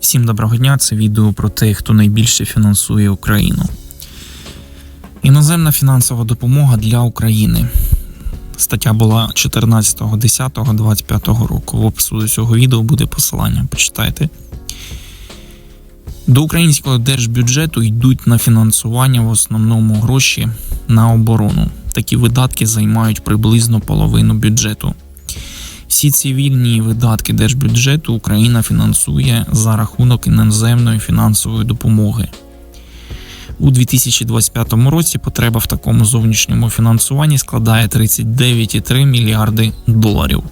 Всім доброго дня! Це відео про те, хто найбільше фінансує Україну. Іноземна фінансова допомога для України. Стаття була 14.10.25 року. В опису до цього відео буде посилання. Почитайте. До українського держбюджету йдуть на фінансування в основному гроші на оборону. Такі видатки займають приблизно половину бюджету. Всі цивільні видатки держбюджету Україна фінансує за рахунок іноземної фінансової допомоги. У 2025 році потреба в такому зовнішньому фінансуванні складає 39,3 мільярди доларів.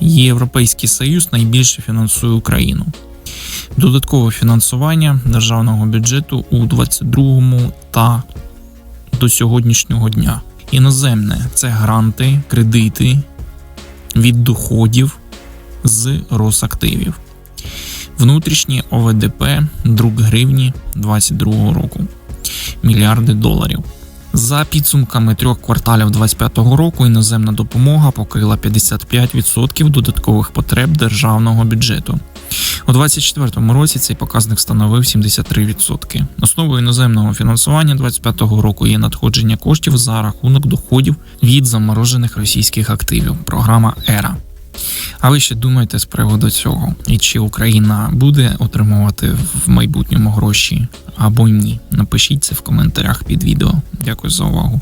Європейський Союз найбільше фінансує Україну. Додаткове фінансування державного бюджету у 2022 та до сьогоднішнього дня. Іноземне це гранти, кредити від доходів з Росактивів. Внутрішні ОВДП друк гривні 2022 року мільярди доларів. За підсумками трьох кварталів 2025 року іноземна допомога покрила 55% додаткових потреб державного бюджету. У 2024 році цей показник становив 73%. Основою іноземного фінансування 2025 року є надходження коштів за рахунок доходів від заморожених російських активів. Програма ЕРА. А ви ще думаєте з приводу цього? І чи Україна буде отримувати в майбутньому гроші або ні? Напишіть це в коментарях під відео. Дякую за увагу.